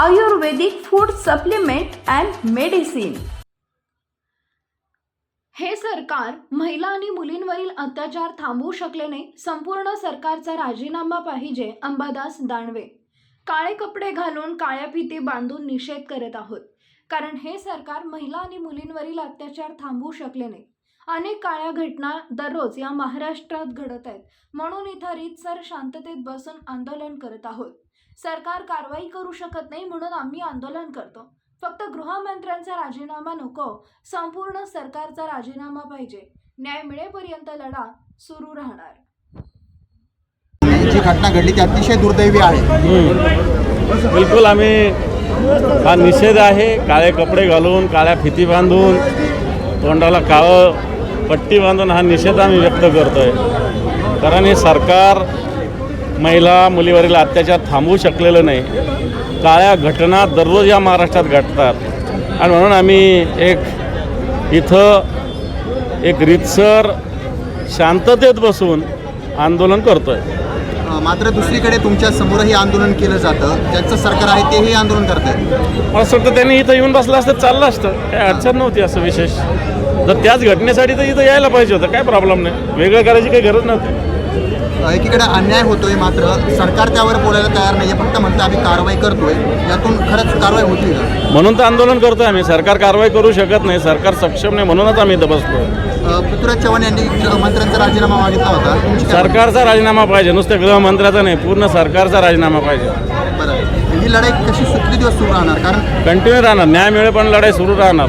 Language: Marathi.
Ayurvedic food supplement and medicine. हे सरकार महिला आणि मुलींवरील अत्याचार थांबवू शकले नाही संपूर्ण सरकारचा राजीनामा पाहिजे अंबादास दानवे. काळे कपडे घालून काळ्या फिती बांधून निषेध करत आहोत. कारण हे सरकार महिला आणि मुलींवरील अत्याचार थांबवू शकले नाही अनेक काळ्या घटना दररोज या महाराष्ट्रात घडत आहेत. म्हणून इथं रीतसर शांततेत बसून आंदोलन करत आहोत. सरकार कारवाई करू शकत नाही म्हणून आम्ही आंदोलन करतो. फक्त गृहमंत्र्यांचा राजीनामा नको संपूर्ण सरकारचा राजीनामा पाहिजे. न्याय मिळेपर्यंत लढा सुरू राहणार. जी घटना घडली ती अतिशय दुर्दैवी आहे. बिलकुल आम्ही हा निषेध आहे. काळे कपडे घालून काळ्या फिती बांधून तोंडाला काळं पट्टी बांधून हा निषेध आम्ही व्यक्त करतोय. कारण हे सरकार महिला मुलीवरील अत्याचार थांबवू शकलेलं नाही. काळ्या घटना दररोज या महाराष्ट्रात घडतात. आणि म्हणून आम्ही एक इथं एक रितसर शांततेत बसून आंदोलन करतोय. अ, मात्र दुसरीकडे तुमच्या समोरही आंदोलन केलं जातं. ज्यांचं सरकार आहे तेही आंदोलन करत आहे मला असं वाटतं त्यांनी इथं येऊन बसलं असतं चाललं असतं. काही अडचण नव्हती असं विशेष. जर त्याच घटनेसाठी तर इथं यायला पाहिजे होतं. काय प्रॉब्लेम नाही. वेगळं करायची काही गरज नव्हती. एकीकडे अन्याय होतोय मात्र सरकार त्यावर बोलायला तयार नाही फक्त म्हणतं आम्ही कारवाई करतोय. यातून खरंच कारवाई होती का? म्हणून तर आंदोलन करतोय आम्ही. सरकार कारवाई करू शकत नाही. सरकार सक्षम नाही म्हणूनच आम्ही इथं अ, पृथ्वीराज चव्हाण यांनी गृहमंत्र्यांचा राजीनामा मागितला होता. सरकारचा राजीनामा पाहिजे. नुसतं गृहमंत्र्याचा नाही पूर्ण सरकारचा राजीनामा पाहिजे? बरं. ही लढाई कशी किती दिवस सुरू राहणार? कारण कंटिन्यू राहणार. न्याय मिळे पण लढाई सुरू राहणार.